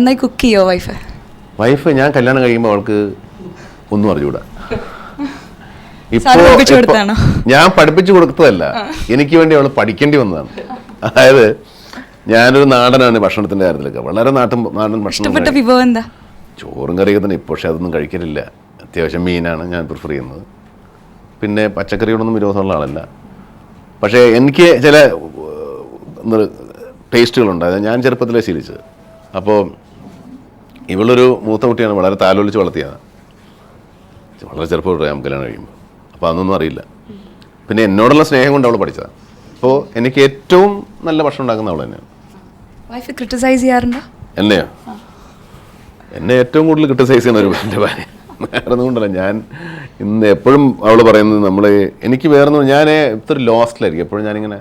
നന്നായി കുക്ക് ചെയ്യോ wife wife ഞാൻ കല്യാണം കഴിയുമ്പോൾ അവൾക്ക് ഒന്നും കൊടുത്തതാണോ? ഞാൻ പഠിപ്പിച്ചു കൊടുത്തതല്ല. എനിക്ക് വേണ്ടി അവൾ പഠിക്കേണ്ടി വന്നതാണ്. അതായത് ഞാനൊരു നാടനാണ് ഭക്ഷണത്തിന്റെ കാര്യത്തിലൊക്കെ. വളരെ നാട്ടും നാടൻ ഭക്ഷണം വിഭവം എന്താ? ചോറും കറിയൊക്കെ തന്നെ. ഇപ്പോൾ പക്ഷെ അതൊന്നും കഴിക്കലില്ല. അത്യാവശ്യം മീനാണ് ഞാൻ പ്രിഫർ ചെയ്യുന്നത്. പിന്നെ പച്ചക്കറിയോടൊന്നും വിരോധമുള്ള ആളല്ല. പക്ഷേ എനിക്ക് ചില ടേസ്റ്റുകളുണ്ട് അത് ഞാൻ ചെറുപ്പത്തിലേ ശീലിച്ചത്. അപ്പോൾ ഇവളൊരു മൂത്ത കുട്ടിയാണ് വളരെ താലോലിച്ച് വളർത്തിയതാണ്. വളരെ ചെറുപ്പം തൊട്ടേ നമുക്ക് കല്യാണം കഴിയുമ്പോൾ അപ്പോൾ അതൊന്നും അറിയില്ല. പിന്നെ എന്നോടുള്ള സ്നേഹം കൊണ്ട് അവൾ പഠിച്ചതാണ്. അപ്പോൾ എനിക്ക് ഏറ്റവും നല്ല ഭക്ഷണം ഉണ്ടാക്കുന്ന അവൾ തന്നെയാണ്. വൈഫ് ക്രിട്ടിസൈസ് ചെയ്യാറുണ്ടോ? എന്നെയോ? എന്നെ ഏറ്റവും കൂടുതൽ ക്രിട്ടിസൈസ് ചെയ്യുന്ന ഒരു എന്റെ ഭാര്യ. വേറെ ഒന്നും കൊണ്ടല്ല. ഞാൻ ഇന്ന് എപ്പോഴും അവൾ പറയുന്നത് നമ്മൾ എനിക്ക് വേറെ ഒന്നും ഞാൻ ഇത്ര ലോസ്റ്റിലായിരിക്കും എപ്പോഴും ഞാനിങ്ങനെ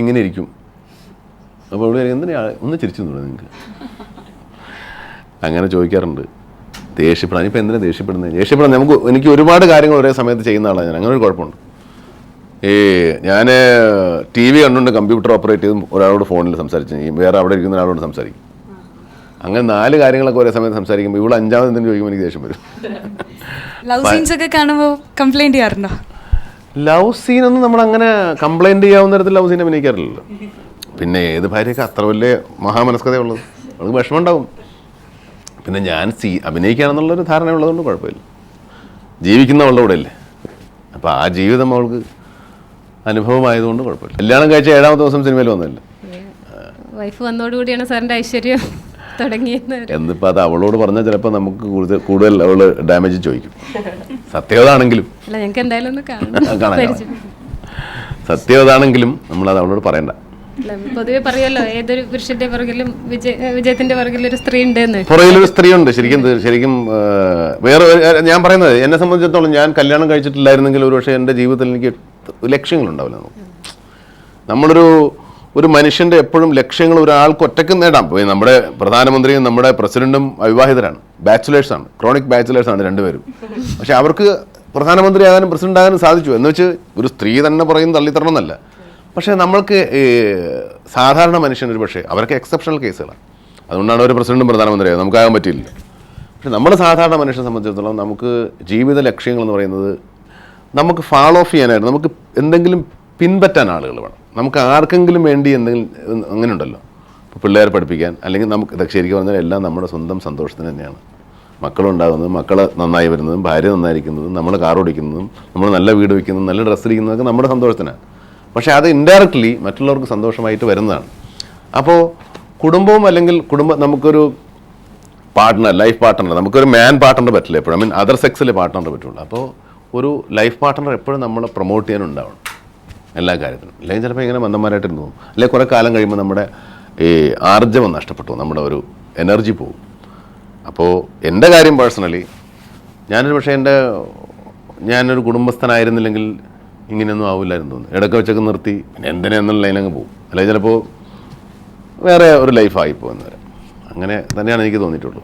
ഇങ്ങനെ ഇരിക്കും. അപ്പോൾ പറയും, എന്തിനാ? ഒന്ന് ചിരിച്ചു തോന്നുന്നു നിങ്ങൾക്ക് അങ്ങനെ ചോദിക്കാറുണ്ട്. ദേഷ്യപ്പെടാൻ. ഇപ്പം എന്തിനാണ് ദേഷ്യപ്പെടുന്നത് ദേഷ്യപ്പെടാൻ നമുക്ക് എനിക്ക് ഒരുപാട് കാര്യങ്ങൾ ഒരേ സമയത്ത് ചെയ്യുന്ന ആളാണ് ഞാൻ. അങ്ങനെ ഒരു കുഴപ്പമുണ്ട്. ഈ ഞാൻ ടി വി കണ്ടുകൊണ്ട് കമ്പ്യൂട്ടർ ഓപ്പറേറ്റ് ചെയ്തും ഒരാളോട് ഫോണിൽ സംസാരിച്ചു. വേറെ അവിടെ ഇരിക്കുന്ന ഒരാളോട് സംസാരിക്കും. അങ്ങനെ നാല് കാര്യങ്ങളൊക്കെ ഒരേ സമയത്ത് സംസാരിക്കുമ്പോൾ ഇവിടെ അഞ്ചാമത് എന്തെങ്കിലും ചോദിക്കുമ്പോൾ എനിക്ക് ദേഷ്യം വരും. ലവ് സീൻസ് ഒക്കെ കാണുമ്പോൾ കംപ്ലൈന്റ് ചെയ്യാറുണ്ടോ? ലവ് സീനൊന്നും നമ്മൾ അങ്ങനെ കംപ്ലൈന്റ് ചെയ്യാവുന്ന തരത്തിൽ ലവ് സീൻ അഭിനയിക്കാറില്ലല്ലോ. പിന്നെ ഏത് ഭാര്യയൊക്കെ അത്ര വലിയ മഹാമനസ്കതയുള്ളത്? അവൾക്ക് വിഷമം ഉണ്ടാവും. പിന്നെ ഞാൻ സീ അഭിനയിക്കുകയാണെന്നുള്ളൊരു ധാരണ ഉള്ളതുകൊണ്ട് കുഴപ്പമില്ല. ജീവിക്കുന്ന അവളുടെ കൂടെ അല്ലേ അപ്പോൾ ആ ജീവിതം അവൾക്ക് അനുഭവമായതുകൊണ്ട് കുഴപ്പമില്ല. കല്യാണം കഴിച്ച ഏഴാമത്തെ ദിവസം സിനിമയിൽ വന്നില്ല വൈഫ് വന്നോടുകൂടിയാണ് സാറിന്റെ ഐശ്വര്യം തുടങ്ങിയത്. എന്നിപ്പോൾ അത് അവളോട് പറഞ്ഞാൽ ചിലപ്പോൾ നമുക്ക് കൂടുതൽ കൂടുതൽ അവൾ ഡാമേജ് ചോദിക്കും. സത്യവതാണെങ്കിലും അല്ല ഞങ്ങൾക്ക് എന്തായാലും ഒന്ന് കാണാം. സത്യവതാണെങ്കിലും നമ്മളത് അവളോട് പറയണ്ട. പൊതുവെ പറയുമല്ലോ ഏതൊരു പുരുഷന്റെ പുറകിലും വിജയത്തിന്റെ പുറകിലും ഒരു സ്ത്രീ ഉണ്ട് പുറകിലൊരു സ്ത്രീയുണ്ട് ശരിക്കും തീ- ശരിക്കും ആ, വേറെ ഞാൻ പറയുന്നത് എന്നെ സംബന്ധിച്ചിടത്തോളം ഞാൻ കല്യാണം കഴിച്ചിട്ടില്ലായിരുന്നെങ്കിൽ ഒരു പക്ഷേ എന്റെ ജീവിതത്തിൽ എനിക്ക് ലക്ഷ്യങ്ങളുണ്ടാവില്ല നമ്മളൊരു ഒരു മനുഷ്യന്റെ എപ്പോഴും ലക്ഷ്യങ്ങൾ ഒരാൾക്ക് ഒറ്റയ്ക്ക് നേടാം പോയി. നമ്മുടെ പ്രധാനമന്ത്രിയും നമ്മുടെ പ്രസിഡന്റും അവിവാഹിതരാണ് ബാച്ചുലേഴ്സാണ് ക്രോണിക് ബാച്ചുലേഴ്സാണ് രണ്ടുപേരും. പക്ഷെ അവർക്ക് പ്രധാനമന്ത്രി ആകാനും പ്രസിഡന്റ് ആകാനും സാധിച്ചു. എന്ന് വെച്ച് ഒരു സ്ത്രീ തന്നെ പറയുന്നത് തള്ളിത്തരണം എന്നല്ല. പക്ഷേ നമ്മൾക്ക് സാധാരണ മനുഷ്യൻ ഒരു പക്ഷേ അവർക്ക് എക്സെപ്ഷണൽ കേസുകളാണ് അതുകൊണ്ടാണ് ഒരു പ്രസിഡന്റും പ്രധാനമന്ത്രിയായത് നമുക്കാകാൻ പറ്റിയില്ല. പക്ഷേ നമ്മൾ സാധാരണ മനുഷ്യനെ സംബന്ധിച്ചിടത്തോളം നമുക്ക് ജീവിത ലക്ഷ്യങ്ങൾ എന്ന് പറയുന്നത് നമുക്ക് ഫാളോ ഓഫ് ചെയ്യാനായിട്ട് നമുക്ക് എന്തെങ്കിലും പിൻപറ്റാൻ ആളുകൾ വേണം. നമുക്ക് ആർക്കെങ്കിലും വേണ്ടി എന്തെങ്കിലും അങ്ങനെ ഉണ്ടല്ലോ ഇപ്പോൾ പിള്ളേരെ പഠിപ്പിക്കാൻ അല്ലെങ്കിൽ നമുക്ക് ഇതൊക്കെ ശരിക്കും പറഞ്ഞാൽ എല്ലാം നമ്മുടെ സ്വന്തം സന്തോഷത്തിന് തന്നെയാണ്. മക്കളുണ്ടാകുന്നതും മക്കൾ നന്നായി വരുന്നതും ഭാര്യ നന്നായിരിക്കുന്നതും നമ്മൾ കാർ ഓടിക്കുന്നതും നമ്മൾ നല്ല വീട് വയ്ക്കുന്നതും നല്ല ഡ്രസ്സ് ഇരിക്കുന്നതൊക്കെ നമ്മുടെ സന്തോഷത്തിനാണ് പക്ഷേ അത് ഇൻഡയറക്റ്റ്ലി മറ്റുള്ളവർക്ക് സന്തോഷമായിട്ട് വരുന്നതാണ്. അപ്പോൾ കുടുംബവും അല്ലെങ്കിൽ കുടുംബം നമുക്കൊരു പാർട്ട്ണർ ലൈഫ് പാർട്ട്ണർ നമുക്കൊരു മാൻ പാർട്ട്ണർ പറ്റില്ല എപ്പോഴും. ഐ മീൻ അതർ സെക്സിൽ പാർട്ട്ണർ പറ്റുള്ളൂ. അപ്പോൾ ഒരു ലൈഫ് പാർട്ട്ണർ എപ്പോഴും നമ്മളെ പ്രൊമോട്ട് ചെയ്യാനുണ്ടാവണം എല്ലാ കാര്യത്തിനും. അല്ലെങ്കിൽ ചിലപ്പോൾ ഇങ്ങനെ മന്ദന്മാരായിട്ട് തോന്നും അല്ലെങ്കിൽ കുറേ കാലം കഴിയുമ്പോൾ നമ്മുടെ ഈ ആർജവം നഷ്ടപ്പെട്ടു. നമ്മുടെ ഒരു എനർജി പോകും. അപ്പോൾ എന്റെ കാര്യം പേഴ്സണലി ഞാനൊരു പക്ഷേ എന്റെ ഞാനൊരു കുടുംബസ്ഥനായിരുന്നില്ലെങ്കിൽ ഇങ്ങനെയൊന്നും ആവില്ലായിരുന്നു തോന്നുന്നു. ഇടയ്ക്ക് വെച്ചൊക്കെ നിർത്തി പിന്നെ എന്തിനാ എന്നുള്ള ലൈനങ്ങ് പോകും. അല്ലെങ്കിൽ ചിലപ്പോൾ വേറെ ഒരു ലൈഫായി പോകുന്നവരെ. അങ്ങനെ തന്നെയാണ് എനിക്ക് തോന്നിയിട്ടുള്ളൂ